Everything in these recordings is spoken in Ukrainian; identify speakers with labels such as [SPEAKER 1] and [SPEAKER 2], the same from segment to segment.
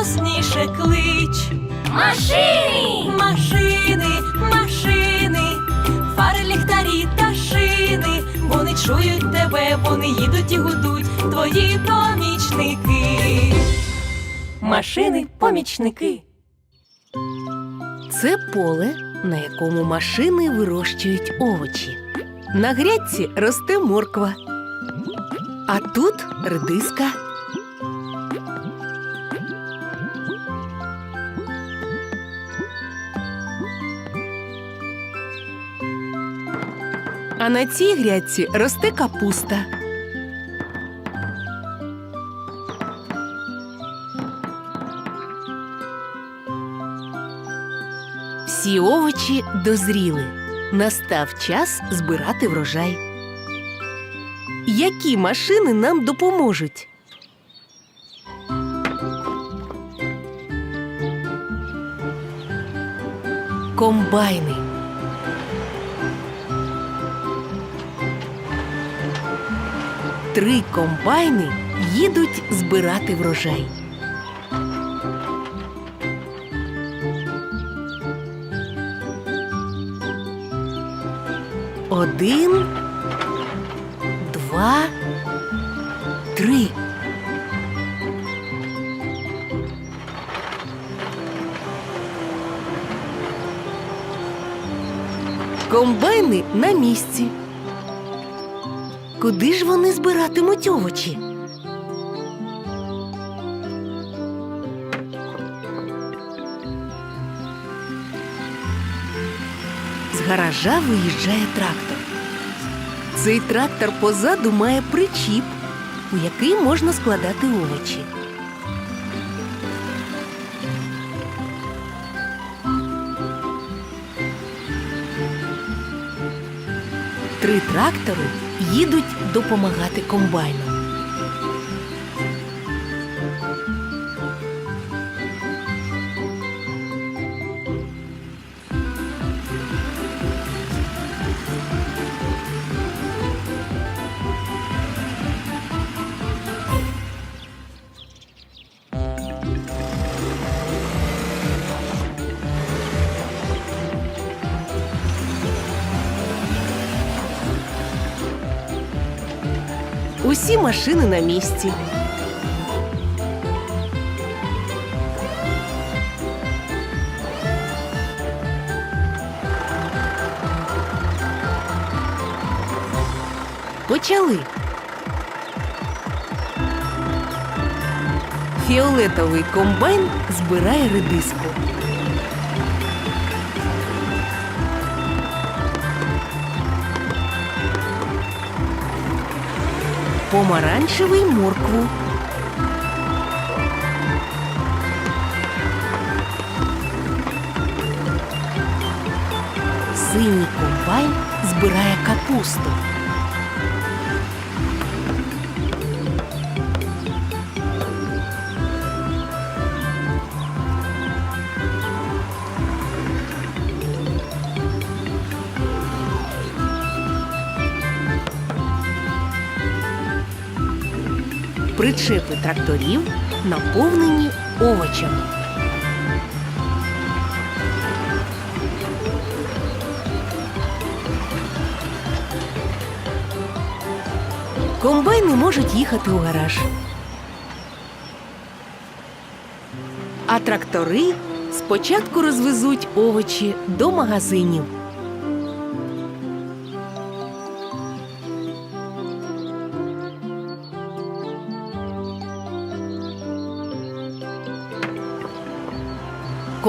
[SPEAKER 1] голосніше, клич.
[SPEAKER 2] Машини!
[SPEAKER 1] Машини, машини, фари, ліхтарі та шини, вони чують тебе, вони їдуть і гудуть, твої помічники. Машини, помічники.
[SPEAKER 3] Це поле, на якому машини вирощують овочі. На грядці росте морква. А тут редиска. На цій грядці росте капуста. Всі овочі дозріли. Настав час збирати врожай. Які машини нам допоможуть? Комбайни. Три комбайни їдуть збирати врожай. Один, два, три. Комбайни на місці. Куди ж вони збиратимуть овочі? З гаража виїжджає трактор. Цей трактор позаду має причіп, у який можна складати овочі. Три трактори їдуть допомагати комбайну. Усі машини на місці. Почали. Фіолетовий комбайн збирає редиску. Помаранчевий моркву. Синій комбайн збирає капусту. Причепи тракторів наповнені овочами. Комбайни можуть їхати у гараж. А трактори спочатку розвезуть овочі до магазинів.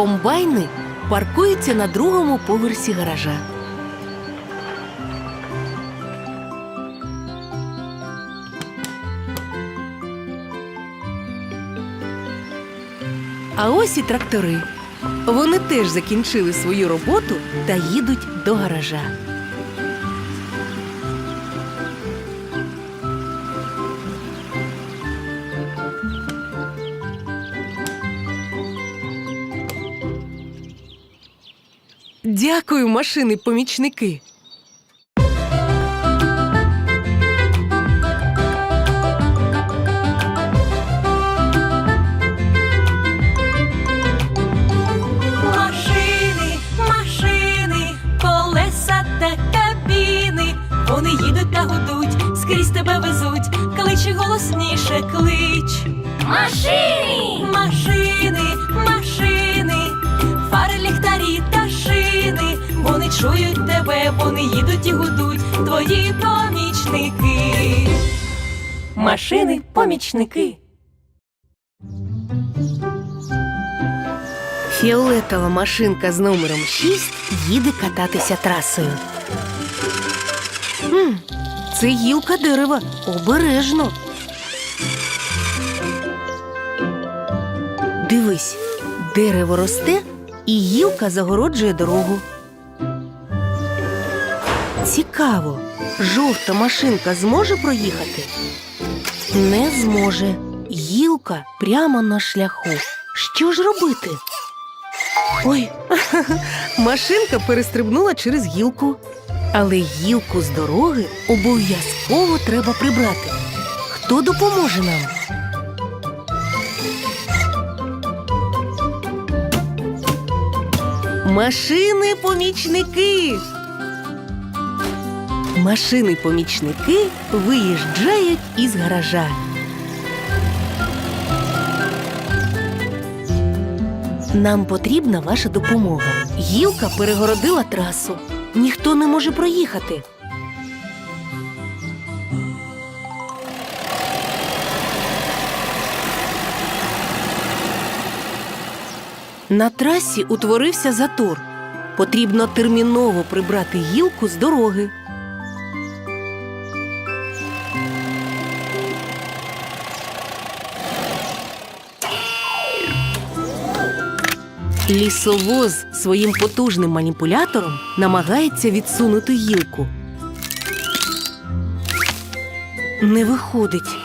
[SPEAKER 3] Комбайни паркуються на другому поверсі гаража. А ось і трактори. Вони теж закінчили свою роботу та їдуть до гаража. Дякую, машини-помічники.
[SPEAKER 1] везуть, вони їдуть і гудуть, твої помічники. Машини, помічники.
[SPEAKER 3] Фіолетова машинка з номером 6 їде кататися трасою. Хм, це гілка дерева. Обережно. Дивись, дерево росте і гілка загороджує дорогу. Цікаво, жовта машинка зможе проїхати? Не зможе. Гілка прямо на шляху. Що ж робити? Ой, машинка перестрибнула через гілку. Але гілку з дороги обов'язково треба прибрати. Хто допоможе нам? Машини-помічники. Машини-помічники виїжджають із гаража. Нам потрібна ваша допомога. Гілка перегородила трасу. Ніхто не може проїхати. На трасі утворився затор. Потрібно терміново прибрати гілку з дороги. Лісовоз своїм потужним маніпулятором намагається відсунути гілку. Не виходить.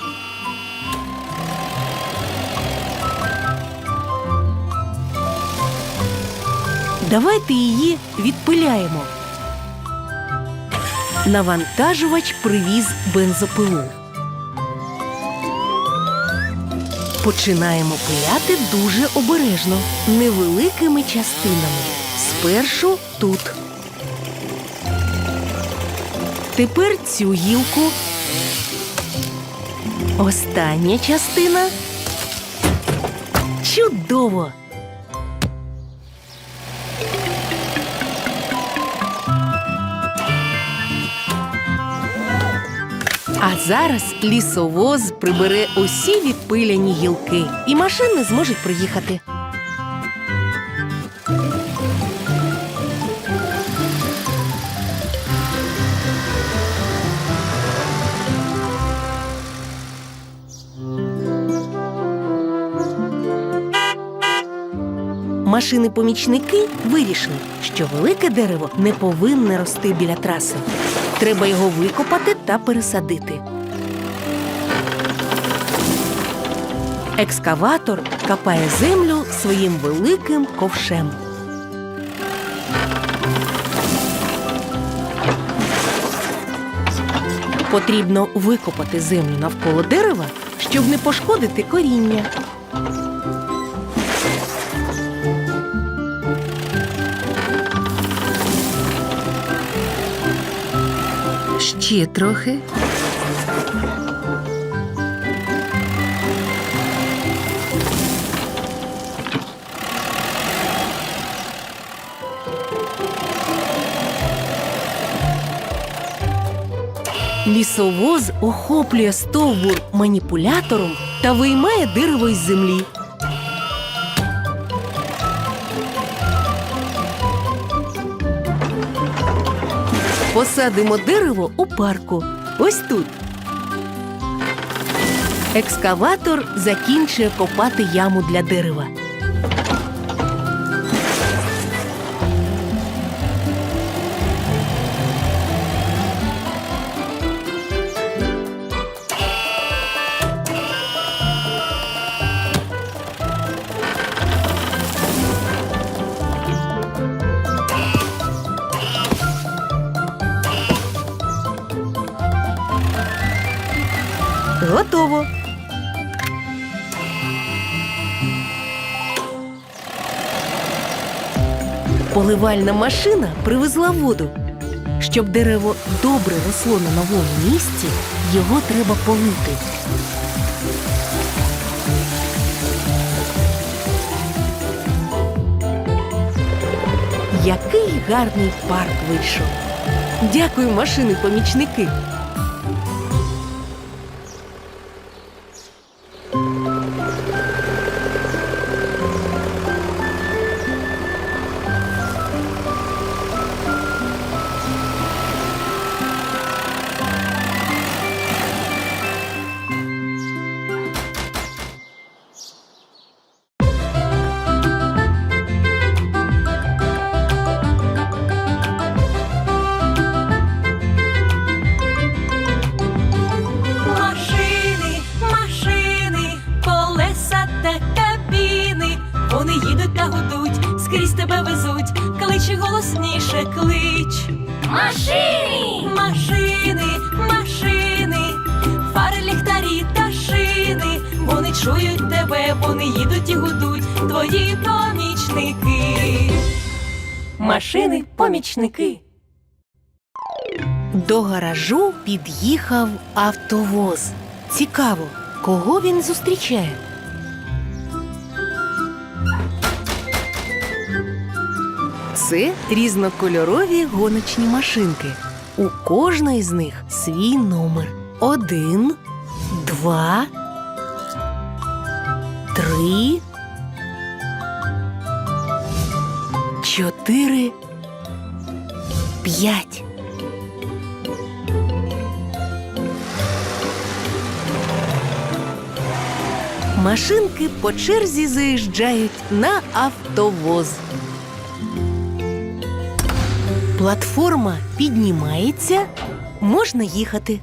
[SPEAKER 3] Давайте її відпиляємо. Навантажувач привіз бензопилу. Починаємо пиляти дуже обережно, невеликими частинами. Спершу тут. Тепер цю гілку. Остання частина. Чудово! А зараз лісовоз прибере усі відпиляні гілки, і машини зможуть приїхати. Машини-помічники вирішили, що велике дерево не повинне рости біля траси. Треба його викопати та пересадити. Екскаватор копає землю своїм великим ковшем. Потрібно викопати землю навколо дерева, щоб не пошкодити коріння. Ще трохи. Лісовоз охоплює стовбур маніпулятором та виймає дерево із землі. Посадимо дерево у парку. Ось тут. Екскаватор закінчує копати яму для дерева. Поливальна машина привезла воду. Щоб дерево добре росло на новому місці, Його треба полити. Який гарний парк вийшов. Дякую, машини-помічники.
[SPEAKER 1] Машини, машини, фари, ліхтарі та шини. Вони чують тебе, вони їдуть і гудуть. Твої помічники. Машини, помічники.
[SPEAKER 3] До гаражу під'їхав автовоз. Цікаво, кого він зустрічає? Це різнокольорові гоночні машинки. У кожної з них свій номер. Один, два, три, чотири, п'ять. Машинки по черзі заїжджають на автовоз. Платформа піднімається, можна їхати.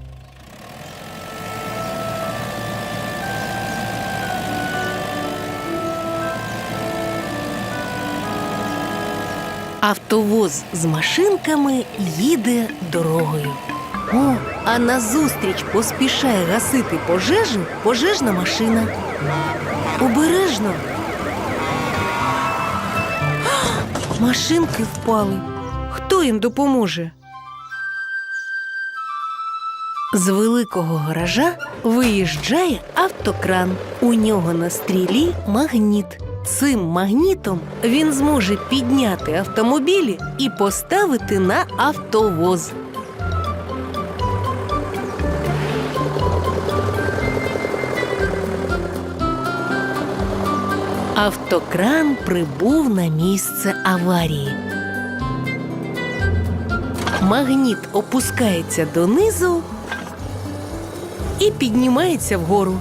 [SPEAKER 3] Автовоз з машинками їде дорогою. О, а назустріч поспішає гасити пожежу пожежна машина. Обережно. Машинки впали. Хто їм допоможе? З великого гаража виїжджає автокран. У нього на стрілі магніт. Цим магнітом він зможе підняти автомобілі і поставити на автовоз. Автокран прибув на місце аварії. Магніт опускається донизу і піднімається вгору.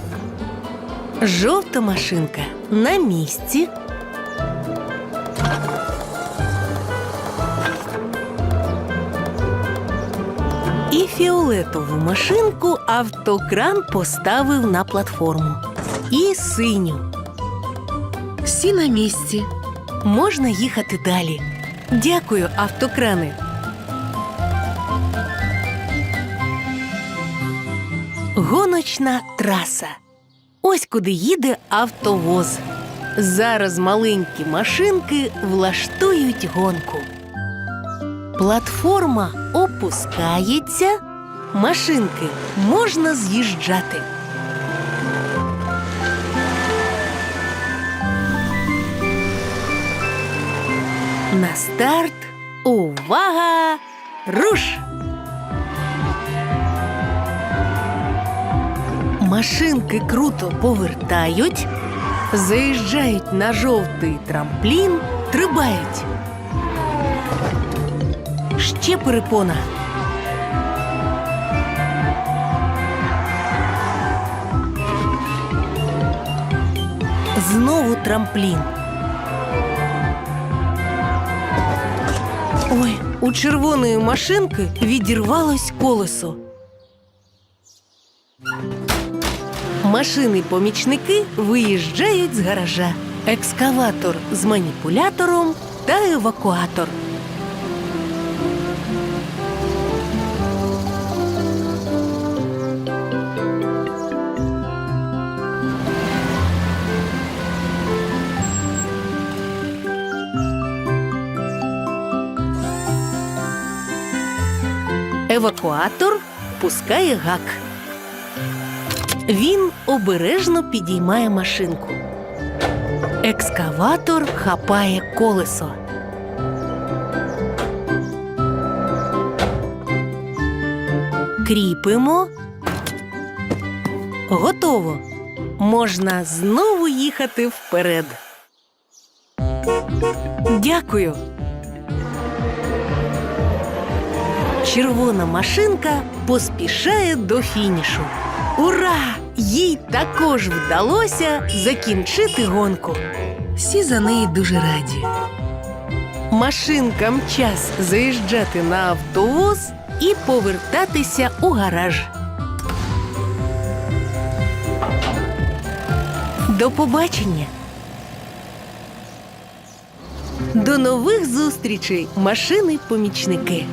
[SPEAKER 3] Жовта машинка на місці. І фіолетову машинку автокран поставив на платформу. І синю. Всі на місці. Можна їхати далі. Дякую, автокрани. Гоночна траса. Ось куди їде автовоз. Зараз маленькі машинки влаштують гонку. Платформа опускається, машинки можна з'їжджати. На старт. Увага! Руш! Машинки круто повертають, заїжджають на жовтий трамплін, трибають. Ще перепона. Знову трамплін. Ой, у червоної машинки відірвалось колесо. Машини-помічники виїжджають з гаража. Екскаватор з маніпулятором та евакуатор. Евакуатор пускає гак. Він обережно підіймає машинку. Екскаватор хапає колесо. Кріпимо. Готово. Можна знову їхати вперед. Дякую. Червона машинка поспішає до фінішу. Ура! Їй також вдалося закінчити гонку. Всі за неї дуже раді. Машинкам час заїжджати на автовоз і повертатися у гараж. До побачення! До нових зустрічей, машини-помічники!